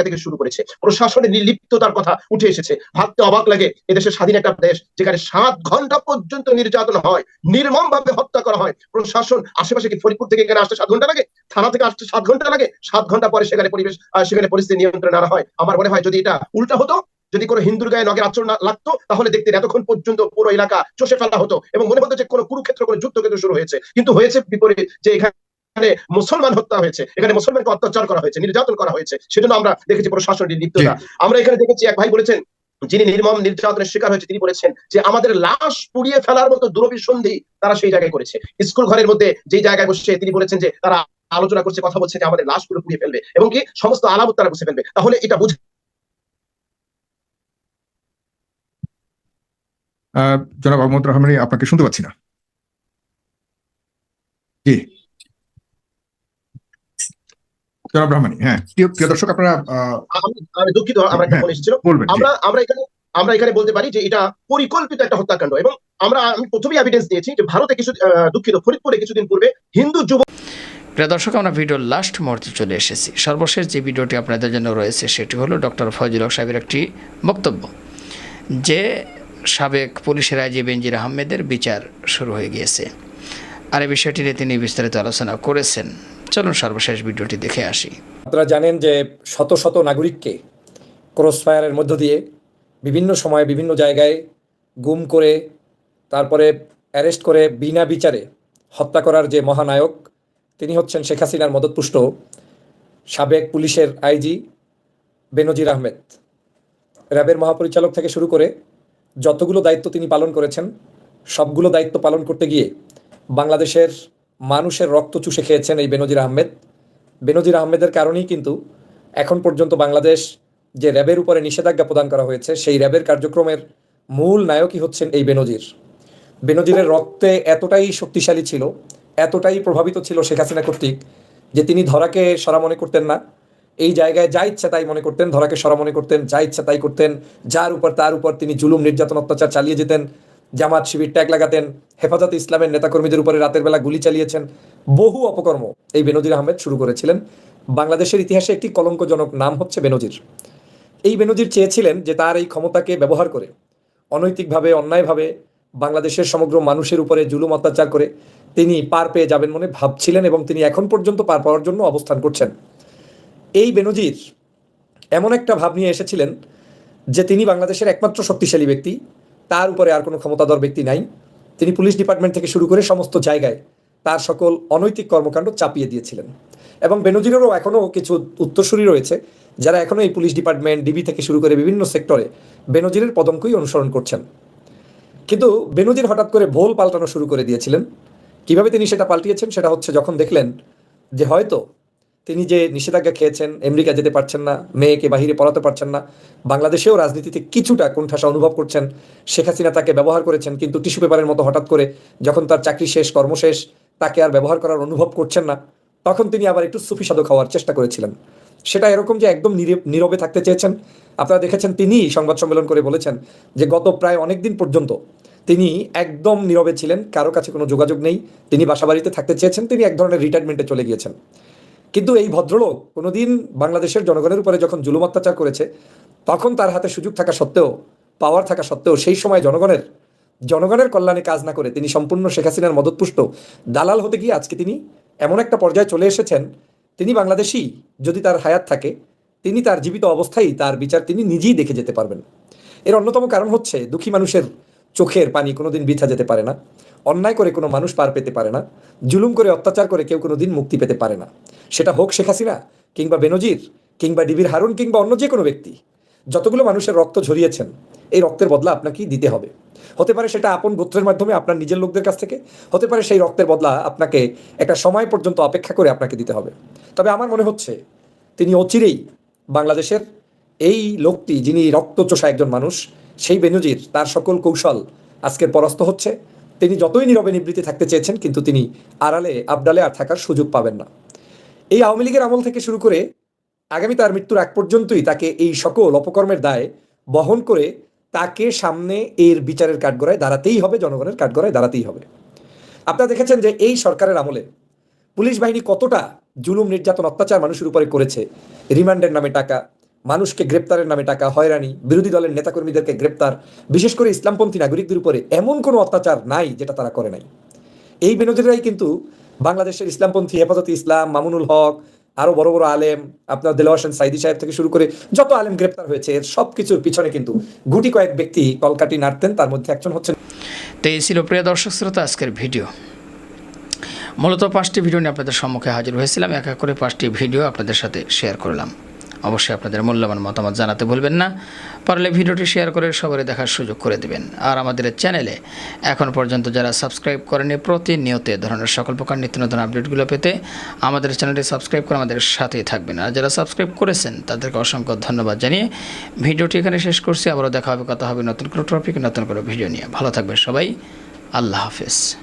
জায়গা থেকে শুরু করেছে। প্রশাসনের নির্লিপ্ততার কথা উঠে এসেছে। ভাবতে অবাক লাগে, এদেশের স্বাধীন একটা দেশ যেখানে সাত ঘণ্টা পর্যন্ত নির্যাতন হয় নির্মম ভাবে হত্যা করা হয়। প্রশাসন আশেপাশে কি ফরিদপুর থেকে এখানে আসতে সাত ঘণ্টা লাগে? থানা থেকে আসতে সাত ঘণ্টা লাগে? সাত ঘণ্টা পরে সেখানে পরিবেশ সেখানে পরিস্থিতি নিয়ন্ত্রণে আনা হয়। আমার মনে হয় যদি এটা উল্টা হতো, যদি কোনো হিন্দুর গায়ে নগের আচরণ লাগতো, তাহলে দেখতেন এতক্ষণ পর্যন্ত পুরো এলাকা চষে ফেলা হতো এবং মনে হতো যে কোনো কুরুক্ষেত্র, কোনো যুদ্ধক্ষেত্র শুরু হয়েছে। কিন্তু হয়েছে বিপরীত, যে এখানে এখানে মুসলমান হত্যা হয়েছে এখানে মুসলমানকে অত্যাচার করা হয়েছে নির্যাতন করা হয়েছে সেজন্য আমরা দেখেছি প্রশাসনের নির্লিপ্ততা আমরা এখানে দেখেছি এক ভাই বলেছেন যিনি নির্মম নির্যাতনের শিকার হয়েছে তিনি বলেছেন যে আমাদের লাশ পুড়িয়ে ফেলার মতো দুরভিসন্ধি তারা সেই জায়গায় করেছে। স্কুল ঘরের মধ্যে যে জায়গায় বসে তিনি বলেছেন যে তারা আলোচনা করছে কথা বলছে যে আমাদের লাশগুলো পুড়িয়ে ফেলবে এবং কি সমস্ত আলামত তারা বুঝে ফেলবে। তাহলে এটা বুঝে জনাব মোহাম্মদ রহমানি আপনাকে শুনতে পাচ্ছি না। জি। রহমানি হ্যাঁ প্রিয় দর্শক আপনারা আমি- আমি দুঃখিত আমার একটা এসেছিল আমরা আমরা এখানে আমরা এখানে বলতে পারি যে এটা পরিকল্পিত একটা হত্যাকাণ্ড এবং আমরা আমি প্রথমেই এভিডেন্স দিয়েছি যে ভারতে কিছু দুঃখিত ফরিদপুরে কিছুদিন পূর্বে হিন্দু যুব প্রিয় দর্শক আমরা ভিডিওর লাস্ট মুহূর্তে চলে এসেছি। সর্বশেষ যে ভিডিওটি আপনাদের জন্য রয়েছে সেটি হলো ডক্টর ফজল হক সাহেবের একটি বক্তব্য যে সাবেক পুলিশের আইজি বেনজির আহমেদের বিচার শুরু হয়ে গিয়েছে। আর এই বিষয়টি নিয়ে তিনি বিস্তারিত আলোচনা করেছেন। চলুন সর্বশেষ ভিডিওটি দেখে আসি। আপনারা জানেন যে শত শত নাগরিককে ক্রস ফায়ারের মধ্য দিয়ে বিভিন্ন সময়ে বিভিন্ন জায়গায় গুম করে, তারপরে অ্যারেস্ট করে বিনা বিচারে হত্যা করার যে মহানায়ক, তিনি হচ্ছেন শেখ হাসিনার মদতপুষ্ট সাবেক পুলিশের আইজি বেনজির আহমেদ। র্যাবের মহাপরিচালক থেকে শুরু করে যতগুলো দায়িত্ব তিনি পালন করেছেন, সবগুলো দায়িত্ব পালন করতে গিয়ে বাংলাদেশের মানুষের রক্ত চুষে খেয়েছেন এই বেনজির আহমেদ। বেনজির আহমেদের কারণেই কিন্তু এখন পর্যন্ত বাংলাদেশ যে র্যাবের উপরে নিষেধাজ্ঞা প্রদান করা হয়েছে, সেই র্যাবের কার্যক্রমের মূল নায়কই হচ্ছেন এই বেনজির। বেনজিরের রক্তে এতটাই শক্তিশালী ছিল, এতটাই প্রভাবিত ছিল শেখ হাসিনা কর্তৃক যে তিনি ধরাকে সরা মনে করতেন না। এই জায়গায় যা ইচ্ছা তাই মনে করতেন, ধরাকে সরা মনে করতেন, যা ইচ্ছা তাই করতেন, যার উপর তার উপর তিনি জুলুম, নির্যাতন, অত্যাচার চালিয়ে যেতেন। জামাত শিবির ট্যাগ লাগাতেন। হেফাজত ইসলামের নেতাকর্মীদের উপরে রাতের বেলা গুলি চালিয়েছেন বহু অপকর্ম। এই বেনজির আহমেদ শুরু করেছিলেন। বাংলাদেশের ইতিহাসে একটি কলঙ্কজনক নাম হচ্ছে বেনজির। এই বেনজির চেয়েছিলেন যে তার এই ক্ষমতাকে ব্যবহার করে, অনৈতিকভাবে, অন্যায়ভাবে, বাংলাদেশের সমগ্র মানুষের উপরে জুলুম অত্যাচার করে তিনি পার পেয়ে যাবেন মনে ভাবছিলেন এবং তিনি এখন পর্যন্ত পার পাওয়ার জন্য অবস্থান করছেন। এই বেনজির এমন একটা ভাব নিয়ে এসেছিলেন যে তিনি বাংলাদেশের একমাত্র শক্তিশালী ব্যক্তি তার উপরে আর কোনো ক্ষমতাধর ব্যক্তি নাই। তিনি পুলিশ ডিপার্টমেন্ট থেকে শুরু করে সমস্ত জায়গায় তার সকল অনৈতিক কর্মকাণ্ড চাপিয়ে দিয়েছিলেন। এবং বেনজিরেরও এখনও কিছু উত্তরসূরি রয়েছে, যারা এখনও এই পুলিশ ডিপার্টমেন্ট, ডিবি থেকে শুরু করে বিভিন্ন সেক্টরে বেনজিরের পদঙ্কই অনুসরণ করছেন। কিন্তু বেনজির হঠাৎ করে ভোল পাল্টানো শুরু করে দিয়েছিলেন। কীভাবে তিনি সেটা পাল্টিয়েছেন, সেটা হচ্ছে যখন দেখলেন যে হয়তো তিনি যে নিষেধাজ্ঞা খেয়েছেন, আমেরিকা যেতে পারছেন না, মেয়েকে বাহিরে পড়াতে পারছেন না, বাংলাদেশেও রাজনীতিতে কিছুটা কোণঠাসা অনুভব করছেন, শেখ হাসিনা তাকে ব্যবহার করেছেন, কিন্তু টিস্যু পেপারের মতো হঠাৎ করে যখন তার চাকরি শেষ কর্মশেষ তাকে আর ব্যবহার করার অনুভব করছেন না, তখন তিনি আবার একটু সুফিসাদক হওয়ার চেষ্টা করেছিলেন। সেটা এরকম যে একদম নীরে- নীরবে থাকতে চেয়েছেন। আপনারা দেখেছেন, তিনি সংবাদ সম্মেলন করে বলেছেন যে গত প্রায় অনেক দিন পর্যন্ত তিনি একদম নীরবে ছিলেন, কারও কাছে কোনো যোগাযোগ নেই, তিনি বাসাবাড়িতে থাকতে চেয়েছেন, তিনি এক ধরনের রিটায়ারমেন্টে চলে গিয়েছেন। কিন্তু এই ভদ্রলোক কোনোদিন বাংলাদেশের জনগণের উপরে যখন জুলুম অত্যাচার করেছে, তখন তার হাতে সুযোগ থাকা সত্ত্বেও পাওয়ার থাকা সত্ত্বেও সেই সময় জনগণের জনগণের কল্যাণে কাজ না করে তিনি সম্পূর্ণ শেখ হাসিনার মদতপুষ্ট। দালাল হতে গিয়ে আজকে তিনি এমন একটা পর্যায়ে চলে এসেছেন, তিনি বাংলাদেশি, যদি তার হায়াত থাকে, তিনি তার জীবিত অবস্থায় তার বিচার তিনি নিজেই দেখে যেতে পারবেন। এর অন্যতম কারণ হচ্ছে দুঃখী মানুষের চোখের পানি কোনোদিন বৃথা যেতে পারে না, অন্যায় করে কোনো মানুষ পার পেতে পারে না, জুলুম করে অত্যাচার করে কেউ কোনো দিন মুক্তি পেতে পারে না। সেটা হোক শেখ হাসিনা কিংবা বেনজির কিংবা ডিবির হারুন কিংবা অন্য যে কোনো ব্যক্তি, যতগুলো মানুষের রক্ত ঝরিয়েছেন, এই রক্তের বদলা আপনাকেই দিতে হবে। হতে পারে সেটা আপন গোত্রের মাধ্যমে আপনার নিজের লোকদের কাছ থেকে, হতে পারে সেই রক্তের বদলা আপনাকে একটা সময় পর্যন্ত অপেক্ষা করে আপনাকে দিতে হবে। তবে আমার মনে হচ্ছে, তিনি অচিরেই বাংলাদেশের এই লোকটি যিনি রক্তচোষা একজন মানুষ সেই বেনজির, তার সকল কৌশল আজকের পরাস্ত হচ্ছে। তিনি যতই নীরবে নিবৃত্তি থাকতে চেয়েছেন, কিন্তু তিনি আড়ালে, আবডালে আর থাকার সুযোগ পাবেন না। এই আওয়ামী লীগের আমল থেকে শুরু করে আগামী তার মৃত্যুর আগ পর্যন্তই তাকে এই সকল অপকর্মের দায় বহন করে তাকে সামনে এর বিচারের কাঠগড়ায় দাঁড়াতেই হবে, জনগণের কাঠগড়ায় দাঁড়াতেই হবে। আপনারা দেখেছেন যে এই সরকারের আমলে পুলিশ বাহিনী কতটা জুলুম, নির্যাতন, অত্যাচার মানুষের উপরে করেছে, রিমান্ডের নামে টাকা মানুষকে গ্রেপ্তারের নামে টাকা হয়রানি, বিরোধী দলের নেতাকর্মীদেরকে গ্রেপ্তার, বিশেষ করে ইসলামপন্থী নাগরিকদের উপরে এমন কোনো অত্যাচার নাই যেটা তারা করে নাই। এই বিনোদীরাই কিন্তু বাংলাদেশের ইসলামপন্থী, হেফাজতে ইসলাম, মামুনুল হক, আরও বড় বড় আলেম, আপনার দেলোয়ার হোসেন সাইদি সাহেব থেকে শুরু করে যত আলেম গ্রেপ্তার হয়েছে, এর সব কিছুর পিছনে কিন্তু গুটি কয়েক ব্যক্তি কলকাটি নাড়তেন, তার মধ্যে একজন হচ্ছেন তো এই ছিল প্রিয় দর্শক শ্রোতা, আজকের ভিডিও। মূলত পাঁচটি ভিডিও নিয়ে আপনাদের সম্মুখে হাজির হয়েছিলাম। এক এক করে পাঁচটি ভিডিও আপনাদের সাথে শেয়ার করলাম। অবশ্যই আপনাদের মূল্যবান মতামত জানাতে ভুলবেন না। পারলে ভিডিওটি শেয়ার করে সবারই দেখার সুযোগ করে দেবেন। আর আমাদের চ্যানেলে এখন পর্যন্ত যারা সাবস্ক্রাইব করেনি প্রতিনিয়ত ধরনের সকল প্রকার নিত্য নতুন আপডেটগুলো পেতে আমাদের চ্যানেলটি সাবস্ক্রাইব করে আমাদের সাথেই থাকবেন। আর যারা সাবস্ক্রাইব করেছেন, তাদেরকে অসংখ্য ধন্যবাদ জানিয়ে ভিডিওটি এখানে শেষ করছি। আবারও দেখা হবে, কথা হবে নতুন কোনো টপিক নতুন কোনো ভিডিও নিয়ে। ভালো থাকবেন সবাই। আল্লাহ হাফেজ।